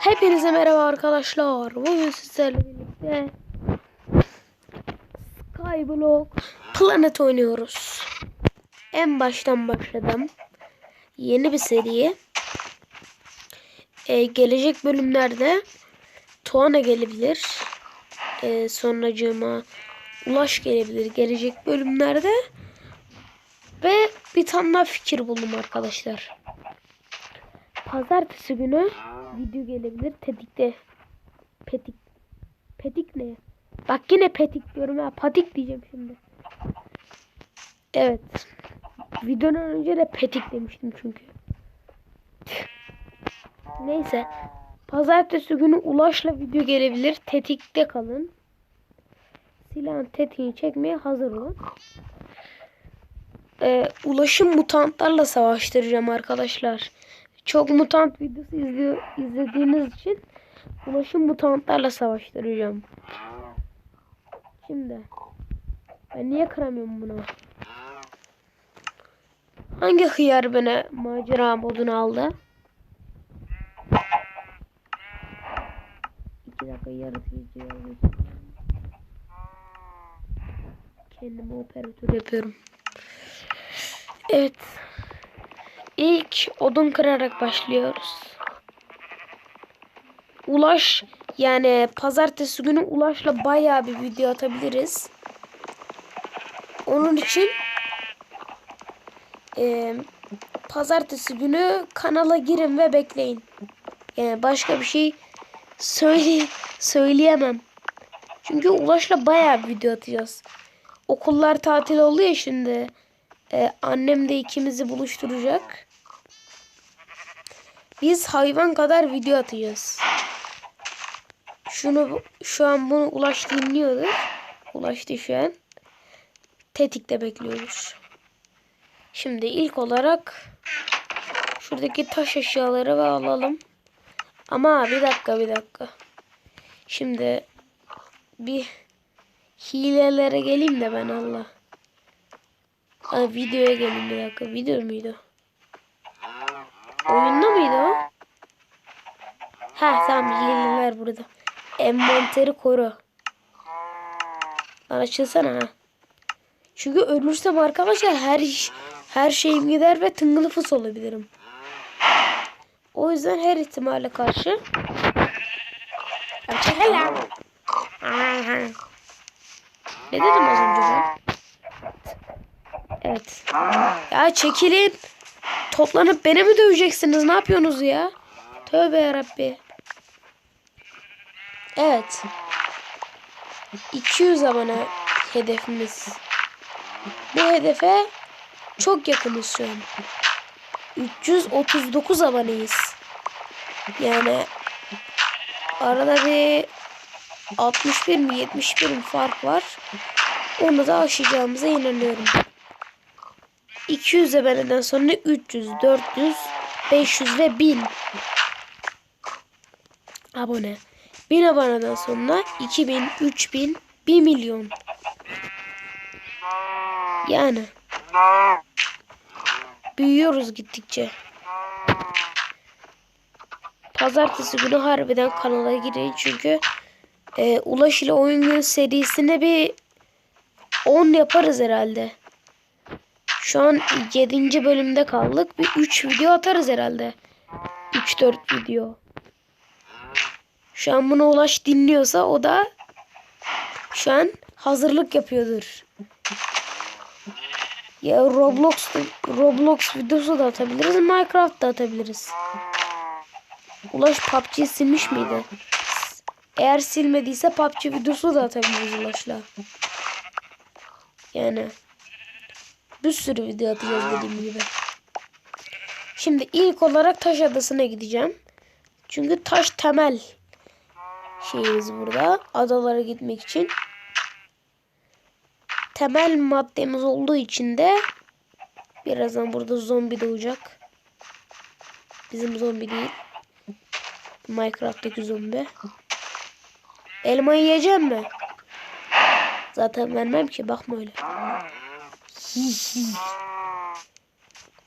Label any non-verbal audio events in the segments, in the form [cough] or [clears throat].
Hepinize merhaba arkadaşlar. Bugün sizlerle birlikte Skyblock Planet oynuyoruz. En baştan başladım. Yeni bir seri. Ee, gelecek bölümlerde Tuana gelebilir. Ee, sonracığıma Ulaş gelebilir gelecek bölümlerde. Ve bir tane fikir buldum arkadaşlar. Pazartesi günü video gelebilir. Tetikte. Petik. Petik ne? Bak yine petik diyorum ha. Patik diyeceğim şimdi. Evet. Videonun önce de petik demiştim çünkü. Neyse. Pazartesi günü Ulaş'la video gelebilir. Tetikte kalın. Silahın tetiğini çekmeye hazır olun. Ee, Ulaş'ın mutantlarla savaştıracağım arkadaşlar çok mutant videosu izliyor, izlediğiniz için ulaşım mutantlarla savaştıracağım. Şimdi ben niye kıramıyorum bunu? Hangi hıyar beni macera moduna aldı? İki dakika yaratıcıya Kendimi operatör yapıyorum. Evet. İlk odun kırarak başlıyoruz. Ulaş yani pazartesi günü Ulaş'la bayağı bir video atabiliriz. Onun için e, pazartesi günü kanala girin ve bekleyin. Yani başka bir şey söyle söyleyemem. Çünkü Ulaş'la bayağı bir video atacağız. Okullar tatil oluyor şimdi. Ee, annem de ikimizi buluşturacak. Biz hayvan kadar video atacağız. Şunu şu an bunu Ulaş dinliyordur. Ulaştı şu an. Tetikte bekliyoruz. Şimdi ilk olarak şuradaki taş eşyaları ve alalım. Ama bir dakika bir dakika. Şimdi bir hilelere geleyim de ben Allah. Aa, videoya gelin bir dakika. Video muydu? Oyunda mıydı o? Ha tamam hileler burada. Envanteri koru. Lan açılsana ha. Çünkü ölürsem arkadaşlar her iş, her şeyim gider ve tıngılı fıs olabilirim. O yüzden her ihtimale karşı Hello. Ne dedim az önce ben? Evet. Ya çekilin. Toplanıp beni mi döveceksiniz? Ne yapıyorsunuz ya? Tövbe yarabbi. Evet. 200 abone hedefimiz. Bu hedefe çok yakınız şu an. 339 aboneyiz. Yani arada bir 61 mi 71 mi fark var. Onu da aşacağımıza inanıyorum. 200 aboneden sonra 300, 400, 500 ve 1000 abone. 1000 aboneden sonra 2000, 3000, 1 milyon. Yani büyüyoruz gittikçe. Pazartesi günü harbiden kanala girin çünkü e, Ulaş ile oyun gün serisine bir 10 yaparız herhalde. Şu an 7. bölümde kaldık. Bir 3 video atarız herhalde. 3-4 video. Şu an bunu Ulaş dinliyorsa o da şu an hazırlık yapıyordur. Ya Roblox Roblox videosu da atabiliriz. Minecraft da atabiliriz. Ulaş PUBG silmiş miydi? Eğer silmediyse PUBG videosu da atabiliriz Ulaş'la. Yani bir sürü video atacağız dediğim gibi. Şimdi ilk olarak taş adasına gideceğim. Çünkü taş temel şeyimiz burada. Adalara gitmek için. Temel maddemiz olduğu için de birazdan burada zombi doğacak. Bizim zombi değil. Minecraft'taki zombi. Elma yiyeceğim mi? Zaten vermem ki bakma öyle.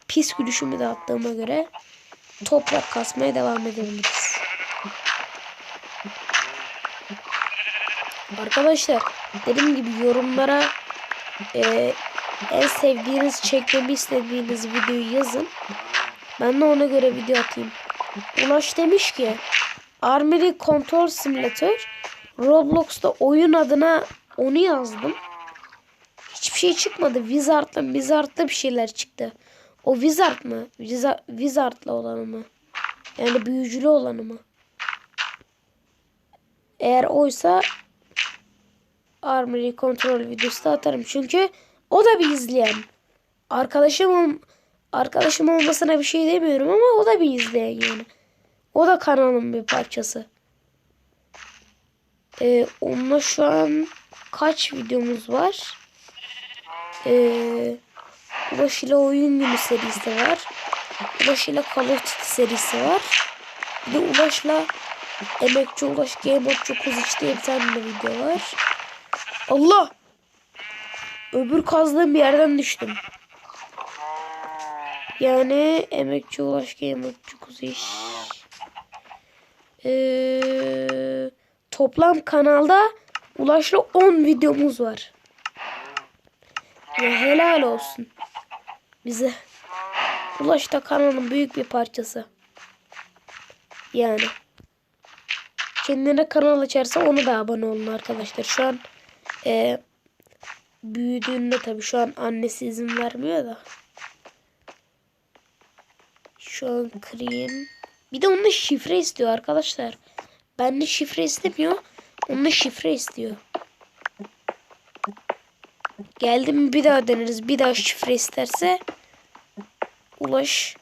Pis gülüşümü de attığıma göre toprak kasmaya devam edebiliriz. Arkadaşlar dediğim gibi yorumlara e, en sevdiğiniz çekmemi istediğiniz videoyu yazın. Ben de ona göre video atayım. Ulaş demiş ki Armory Control Simulator Roblox'ta oyun adına onu yazdım. Şey çıkmadı. Wizard'la Wizard'da bir şeyler çıktı. O Wizard mı? Wizard, Wizard'la olanı mı? Yani büyücülü olanı mı? Eğer oysa Armory Control videosu atarım. Çünkü o da bir izleyen. Arkadaşım arkadaşım olmasına bir şey demiyorum ama o da bir izleyen yani. O da kanalın bir parçası. Ee, onunla şu an kaç videomuz var? Ee, Ulaş ile oyun günü serisi var. Ulaş ile Call of serisi var. Bir de Ulaş'la Emekçi Ulaş Game Mode 9 diye bir video var. Allah! Öbür kazdığım bir yerden düştüm. Yani Emekçi Ulaş Game Mode 9 iş. Ee, toplam kanalda Ulaş'la 10 videomuz var. Ya helal olsun. Bize. Ulaş da kanalın büyük bir parçası. Yani. Kendine kanal açarsa onu da abone olun arkadaşlar. Şu an e, büyüdüğünde tabii şu an annesi izin vermiyor da. Şu an Cream. Bir de onun şifre istiyor arkadaşlar. Bende şifre istemiyor. Onun şifre istiyor. Geldim bir daha deneriz. Bir daha şifre isterse Ulaş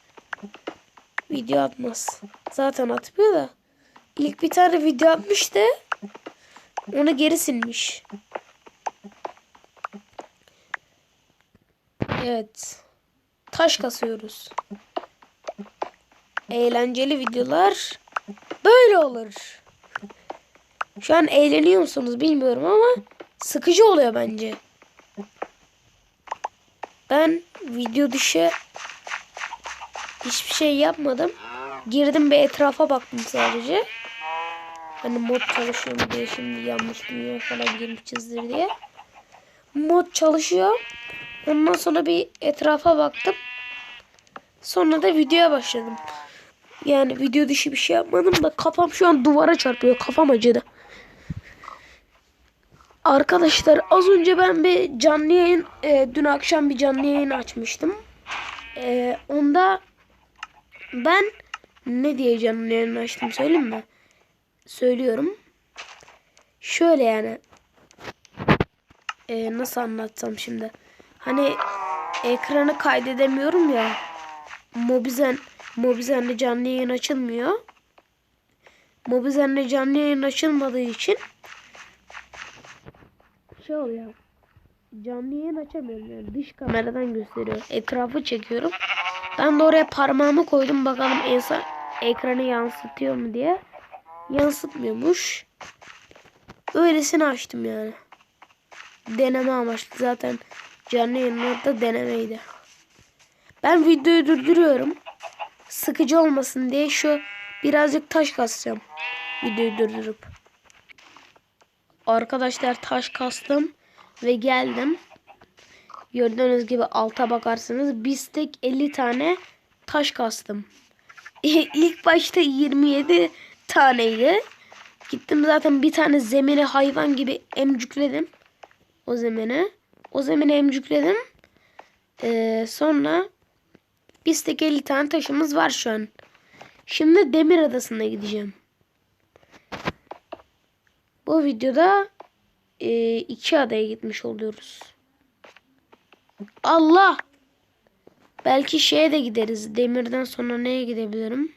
video atmaz. Zaten atmıyor da. İlk bir tane video atmıştı. Onu geri silmiş. Evet. Taş kasıyoruz. Eğlenceli videolar böyle olur. Şu an eğleniyor musunuz bilmiyorum ama sıkıcı oluyor bence. Ben video dışı hiçbir şey yapmadım. Girdim bir etrafa baktım sadece. Hani mod çalışıyor mu diye şimdi yanlış dünya falan girmişizdir diye. Mod çalışıyor. Ondan sonra bir etrafa baktım. Sonra da videoya başladım. Yani video dışı bir şey yapmadım da kafam şu an duvara çarpıyor. Kafam acıdı. Arkadaşlar az önce ben bir canlı yayın e, dün akşam bir canlı yayın açmıştım. E, onda ben ne diye canlı yayın açtım söyleyeyim mi? Söylüyorum. Şöyle yani e, nasıl anlatsam şimdi. Hani ekranı kaydedemiyorum ya. Mobizen Mobizen'de canlı yayın açılmıyor. Mobizen'de canlı yayın açılmadığı için şey oluyor. Canlı yayın açamıyorum yani dış kameradan gösteriyor. Etrafı çekiyorum. Ben de oraya parmağımı koydum bakalım insan ekranı yansıtıyor mu diye. Yansıtmıyormuş. Öylesine açtım yani. Deneme amaçlı zaten canlı yayınlarda denemeydi. Ben videoyu durduruyorum. Sıkıcı olmasın diye şu birazcık taş kasacağım. Videoyu durdurup. Arkadaşlar taş kastım ve geldim. Gördüğünüz gibi alta bakarsınız. Bistek 50 tane taş kastım. [laughs] İlk başta 27 taneydi. Gittim zaten bir tane zemine hayvan gibi emcükledim. O zemine. O zemine emcükledim. Ee, sonra bistek 50 tane taşımız var şu an. Şimdi Demir Adası'na gideceğim. Bu videoda e, iki adaya gitmiş oluyoruz. Allah! Belki şeye de gideriz. Demirden sonra neye gidebilirim?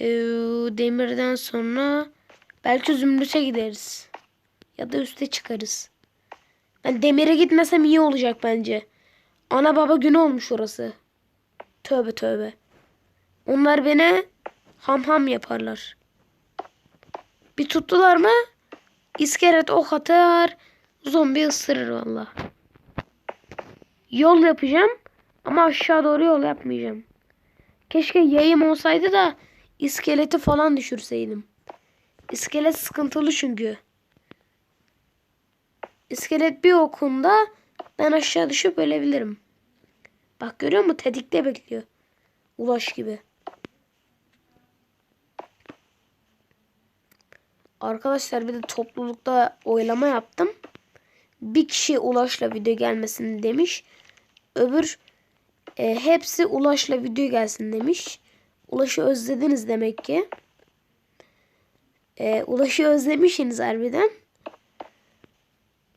Ee, demirden sonra belki Zümrüt'e gideriz. Ya da üste çıkarız. Ben demire gitmesem iyi olacak bence. Ana baba günü olmuş orası. Tövbe tövbe. Onlar beni ham ham yaparlar. Bir tuttular mı iskelet ok atar zombi ısırır valla. Yol yapacağım ama aşağı doğru yol yapmayacağım. Keşke yayım olsaydı da iskeleti falan düşürseydim. İskelet sıkıntılı çünkü. İskelet bir okunda ben aşağı düşüp ölebilirim. Bak görüyor musun? Tetikte bekliyor. Ulaş gibi. Arkadaşlar bir de toplulukta oylama yaptım. Bir kişi Ulaş'la video gelmesin demiş. Öbür e, hepsi Ulaş'la video gelsin demiş. Ulaş'ı özlediniz demek ki. E, Ulaş'ı özlemişsiniz harbiden.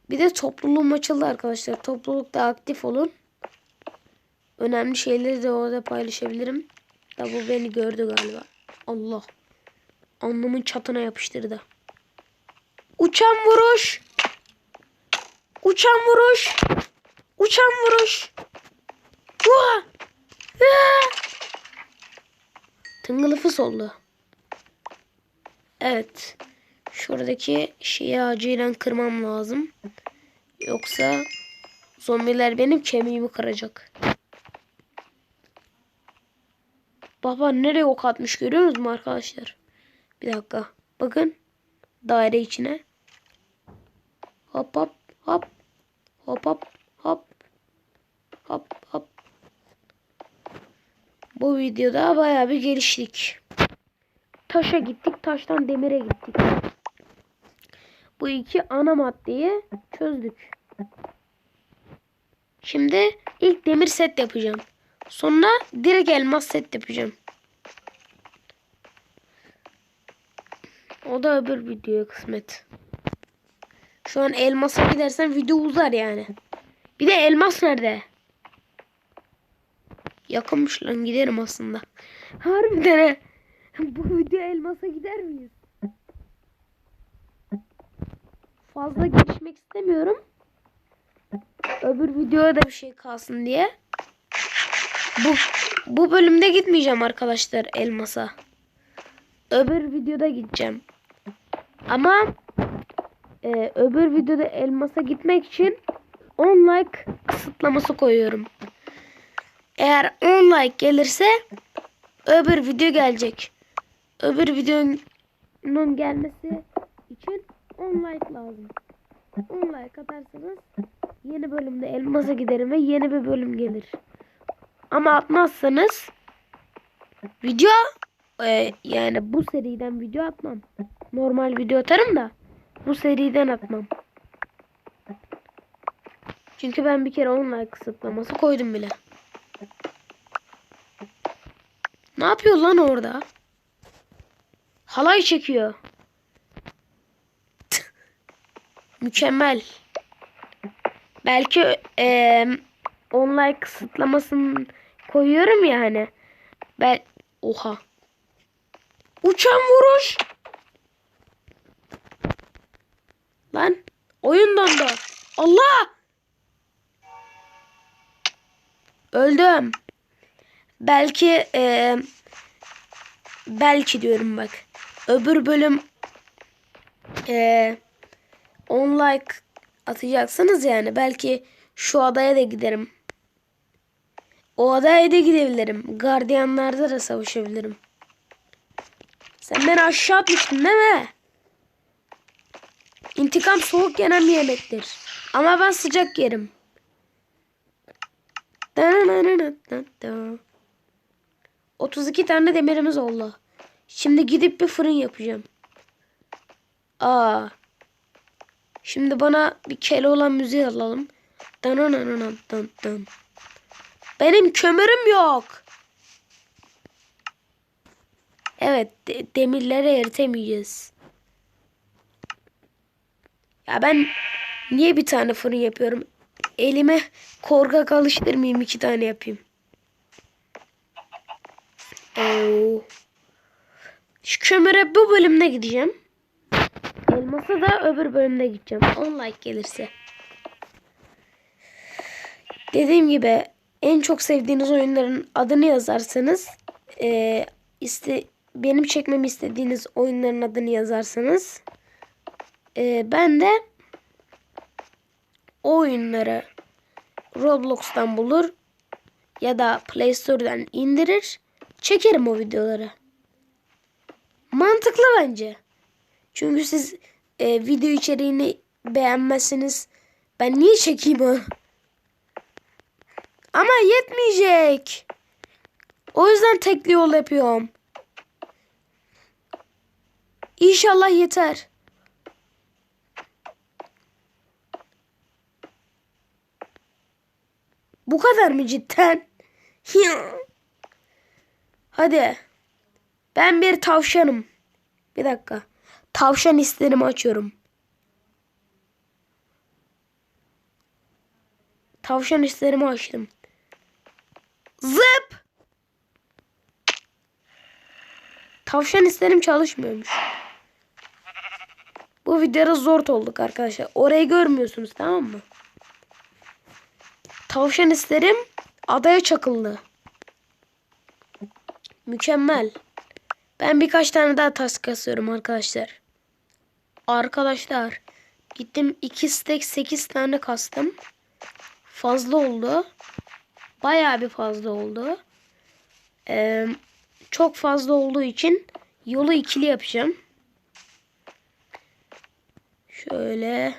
Bir de topluluğum açıldı arkadaşlar. Toplulukta aktif olun. Önemli şeyleri de orada paylaşabilirim. Da bu beni gördü galiba. Allah. Alnımın çatına yapıştırdı. Uçan vuruş. Uçan vuruş. Uçan vuruş. Hua! Hua! Tıngılıfıs oldu. Evet. Şuradaki şeyi acilen kırmam lazım. Yoksa zombiler benim kemiğimi kıracak. Baba nereye ok atmış görüyorsunuz mu arkadaşlar? Bir dakika. Bakın. Daire içine. Hop hop hop. Hop hop hop. Hop hop. Bu videoda bayağı bir geliştik. Taşa gittik. Taştan demire gittik. Bu iki ana maddeyi çözdük. Şimdi ilk demir set yapacağım. Sonra direkt elmas set yapacağım. O da öbür videoya kısmet. Şu an elmasa gidersen video uzar yani. Bir de elmas nerede? Yakınmış lan giderim aslında. Harbiden he. [laughs] Bu video elmasa gider miyiz? Fazla gelişmek istemiyorum. Öbür videoya da bir şey kalsın diye. Bu bu bölümde gitmeyeceğim arkadaşlar elmasa. Öbür videoda gideceğim. Ama e, öbür videoda elmasa gitmek için 10 like kısıtlaması koyuyorum. Eğer 10 like gelirse öbür video gelecek. Öbür videonun gelmesi için 10 like lazım. 10 like atarsanız yeni bölümde elmasa giderim ve yeni bir bölüm gelir. Ama atmazsanız video e, yani bu seriden video atmam. Normal video atarım da bu seriden atmam. Çünkü ben bir kere 10 like kısıtlaması koydum bile. Ne yapıyor lan orada? Halay çekiyor. [laughs] Mükemmel. Belki e, 10 like kısıtlamasını koyuyorum ya hani. Ben oha. Uçan vuruş. Lan oyundan da. Allah. Öldüm. Belki e, belki diyorum bak. Öbür bölüm e, 10 like atacaksınız yani. Belki şu adaya da giderim. O adaya da gidebilirim. Gardiyanlarda da savaşabilirim. Sen beni aşağı atmıştın değil mi? İntikam soğuk yenen bir yemektir. Ama ben sıcak yerim. 32 tane demirimiz oldu. Şimdi gidip bir fırın yapacağım. Aa. Şimdi bana bir kele olan müziği alalım. Benim kömürüm yok. Evet de demirleri eritemeyeceğiz. Ya ben niye bir tane fırın yapıyorum? Elime korkak alıştırmayayım iki tane yapayım. Oo. Şu kömüre bu bölümde gideceğim. Elmasa da öbür bölümde gideceğim. 10 like gelirse. Dediğim gibi en çok sevdiğiniz oyunların adını yazarsanız e, iste, benim çekmemi istediğiniz oyunların adını yazarsanız e, ben de oyunları Roblox'tan bulur ya da Play Store'dan indirir çekerim o videoları. Mantıklı bence. Çünkü siz e, video içeriğini beğenmezsiniz. Ben niye çekeyim onu? Ama yetmeyecek. O yüzden tekli yol yapıyorum. İnşallah yeter. Bu kadar mı cidden? Hadi. Ben bir tavşanım. Bir dakika. Tavşan isterimi açıyorum. Tavşan isterimi açtım. Zıp! Tavşan isterim çalışmıyormuş. Bu videoda zor olduk arkadaşlar. Orayı görmüyorsunuz tamam mı? Tavşan isterim adaya çakıldı. Mükemmel. Ben birkaç tane daha tas kasıyorum arkadaşlar. Arkadaşlar gittim 2 stek 8 tane kastım. Fazla oldu. Bayağı bir fazla oldu. Ee, çok fazla olduğu için yolu ikili yapacağım. Şöyle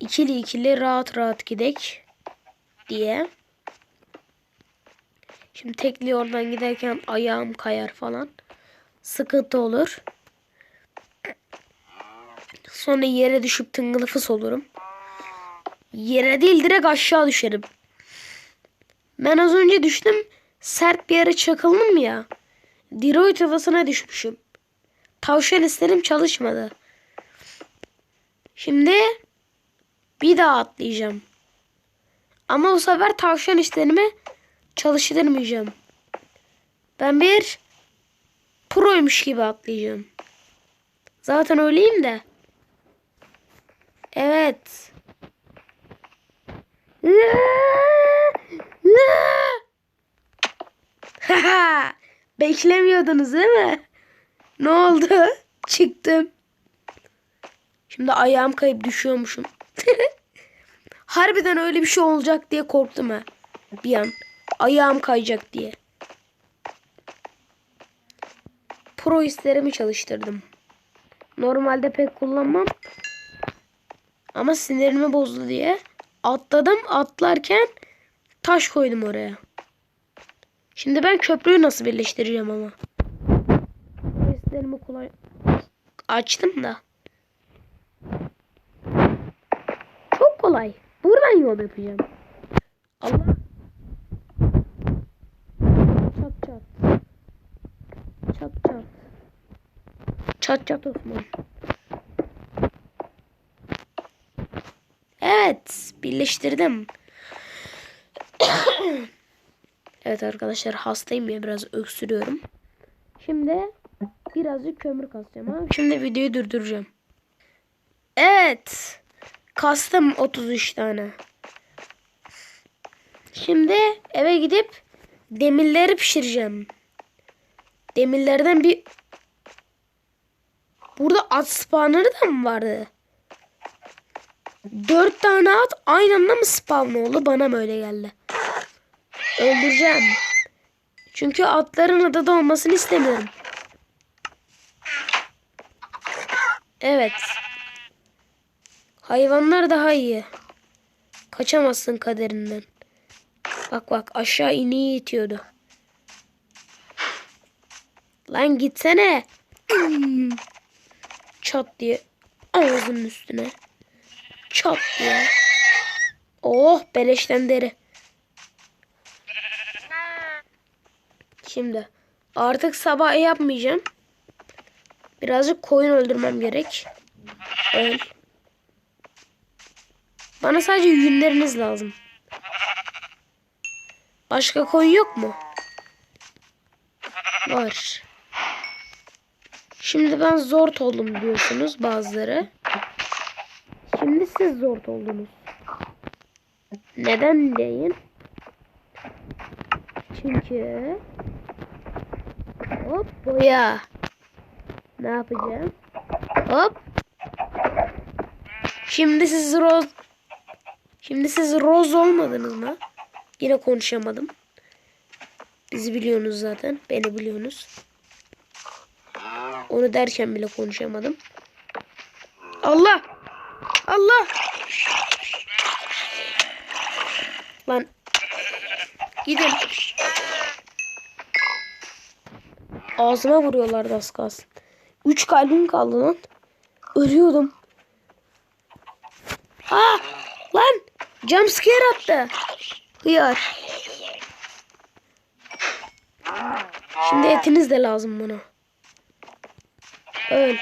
ikili ikili rahat rahat gidek diye. Şimdi tekli yoldan giderken ayağım kayar falan. Sıkıntı olur. Sonra yere düşüp tıngılıfıs olurum. Yere değil direkt aşağı düşerim. Ben az önce düştüm. Sert bir yere çakıldım ya. Diroid adasına düşmüşüm. Tavşan isterim çalışmadı. Şimdi bir daha atlayacağım. Ama bu sefer tavşan işlerimi çalıştırmayacağım. Ben bir proymuş gibi atlayacağım. Zaten öyleyim de. Evet. [laughs] Beklemiyordunuz değil mi? Ne oldu? [laughs] Çıktım. Şimdi ayağım kayıp düşüyormuşum. [laughs] Harbiden öyle bir şey olacak diye korktum ha. Bir an. Ayağım kayacak diye. Pro hislerimi çalıştırdım. Normalde pek kullanmam. Ama sinirimi bozdu diye. Atladım. Atlarken taş koydum oraya. Şimdi ben köprüyü nasıl birleştireceğim ama. Pro hislerimi kolay açtım da. Çok kolay. Buradan yol yapacağım. Allah. Çat çat. Çat çat. Çat çat Osman. Evet. Birleştirdim. [coughs] evet arkadaşlar hastayım ya biraz öksürüyorum. Şimdi birazcık kömür kasacağım ama şimdi videoyu durduracağım. Evet. Kastım 33 tane. Şimdi eve gidip demirleri pişireceğim. Demirlerden bir Burada at spawnerı da mı vardı? Dört tane at aynı anda mı spawn oldu? Bana mı öyle geldi? Öldüreceğim. Çünkü atların adada olmasını istemiyorum. Evet. Hayvanlar daha iyi. Kaçamazsın kaderinden. Bak bak aşağı ineği itiyordu. Lan gitsene. [clears throat] Çat diye ağzının üstüne. Çat diye. Oh beleşten deri. Şimdi artık sabah yapmayacağım. Birazcık koyun öldürmem gerek. Öl. Bana sadece yünleriniz lazım. Başka koyun yok mu? Var. Şimdi ben zor oldum diyorsunuz bazıları. Şimdi siz zor oldunuz. Neden deyin? Çünkü hop boya. Ne yapacağım? Hop. Şimdi siz roz Şimdi siz roz olmadınız mı? Yine konuşamadım. Bizi biliyorsunuz zaten. Beni biliyorsunuz. Onu derken bile konuşamadım. Allah! Allah! Lan gidin. Ağzıma vuruyorlardı az kalsın. Üç kalbim kaldı lan. Ölüyordum. Ha! Jumpscare attı. Hıyar. Şimdi etiniz de lazım bana. Öl.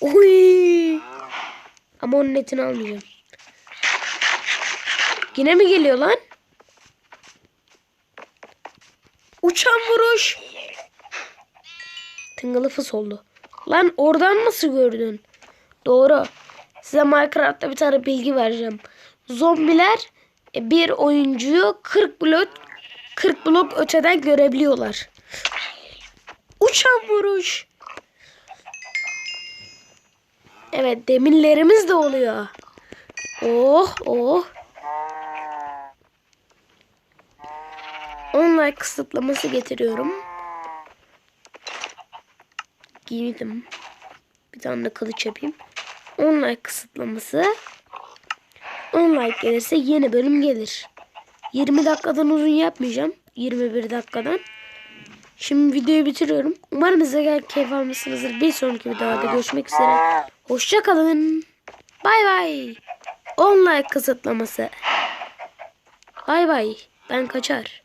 Oy! Ama onun etini almayacağım. Yine mi geliyor lan? Uçan vuruş. Tıngılı fıs oldu. Lan oradan nasıl gördün? Doğru. Size Minecraft'ta bir tane bilgi vereceğim. Zombiler e, bir oyuncuyu 40 blok 40 blok öteden görebiliyorlar. Uçan vuruş. Evet demirlerimiz de oluyor. Oh oh. Online kısıtlaması getiriyorum. Giydim. Bir tane de kılıç yapayım. Online kısıtlaması. Online gelirse yeni bölüm gelir. 20 dakikadan uzun yapmayacağım. 21 dakikadan. Şimdi videoyu bitiriyorum. Umarım size keyif almışsınızdır. Bir sonraki videoda görüşmek üzere. Hoşçakalın. Bay bay. Online kısıtlaması. Bay bay. Ben kaçar.